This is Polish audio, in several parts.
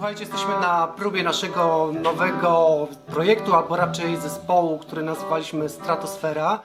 Słuchajcie, jesteśmy na próbie naszego nowego projektu, albo raczej zespołu, który nazwaliśmy Stratosfera.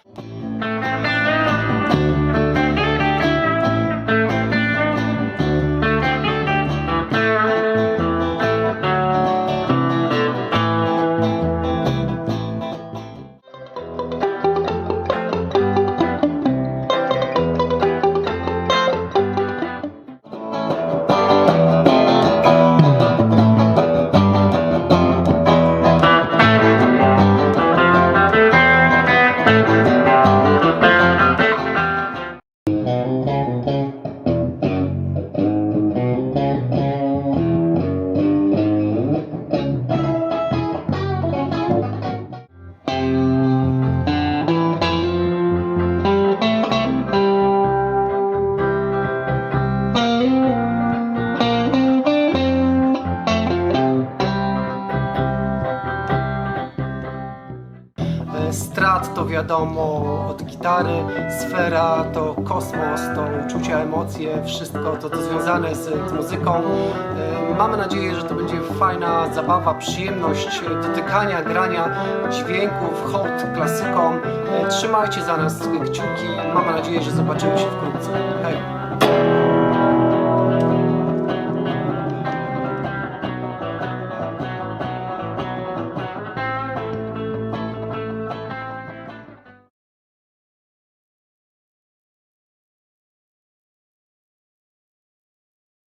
Strat to wiadomo od gitary, sfera to kosmos, to uczucia, emocje, wszystko to, to związane z, z muzyką. E, Mamy nadzieję, że to będzie fajna zabawa, przyjemność dotykania, grania dźwięków, hołd klasykom. E, Trzymajcie za nas kciuki, mamy nadzieję, że zobaczymy się wkrótce. Hej!